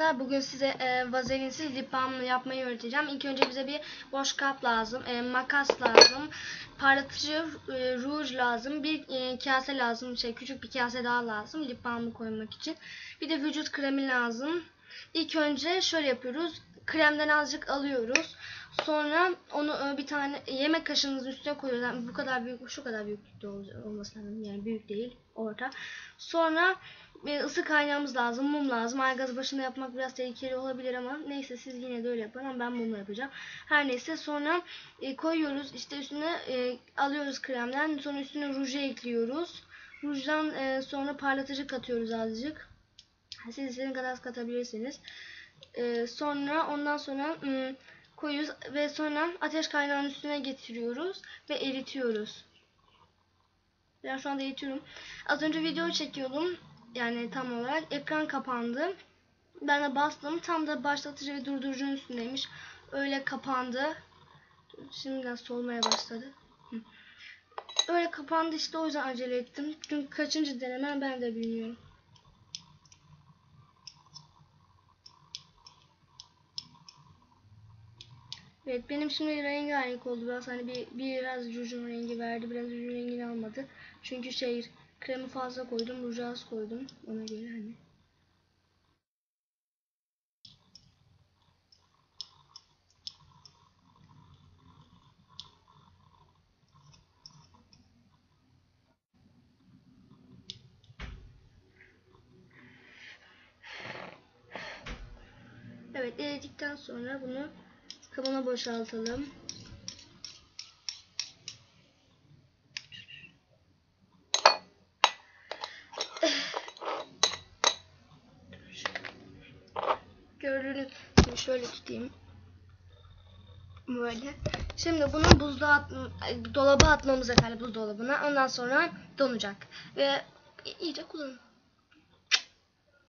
Bugün size e, vazelinsiz lip balm yapmayı öğreteceğim. İlk önce bize bir boş kap lazım, e, makas lazım, parlatıcı e, ruj lazım, bir e, kase lazım, şey küçük bir kase daha lazım lip balmı koymak için. Bir de vücut kremi lazım. İlk önce şöyle yapıyoruz. Kremden azıcık alıyoruz. Sonra onu e, bir tane yemek kaşığınızın üstüne koyuyoruz. Yani bu kadar büyük, şu kadar ol- olması lazım. Yani büyük değil, orta. Sonra bir ısı kaynağımız lazım, mum lazım. Aygaz başında yapmak biraz tehlikeli olabilir ama neyse siz yine de öyle yapın ama ben mumla yapacağım. Her neyse sonra e, koyuyoruz işte üstüne e, alıyoruz kremden sonra üstüne ruju ekliyoruz. Rujdan e, sonra parlatıcı katıyoruz azıcık. Siz istediğiniz kadar katabilirsiniz. E, sonra ondan sonra ım, koyuyoruz ve sonra ateş kaynağının üstüne getiriyoruz ve eritiyoruz. Ben şu anda eritiyorum. Az önce video çekiyordum. Yani tam olarak ekran kapandı. Ben de bastım. Tam da başlatıcı ve durdurucunun üstündeymiş. Öyle kapandı. Şimdiden solmaya başladı. Öyle kapandı işte o yüzden acele ettim. Çünkü kaçıncı denemem ben de bilmiyorum. Evet benim şimdi rengarenk oldu biraz hani bir biraz rujun rengi verdi biraz rujun rengini almadı. Çünkü şey kremi fazla koydum ruju az koydum ona göre hani. Evet eridikten sonra bunu kabına boşaltalım. Gördüğünüz gibi şöyle tutayım. Böyle. Şimdi bunu buzluğa at, dolaba atmamız efendim buzdolabına. Ondan sonra donacak. Ve iyice kullanın.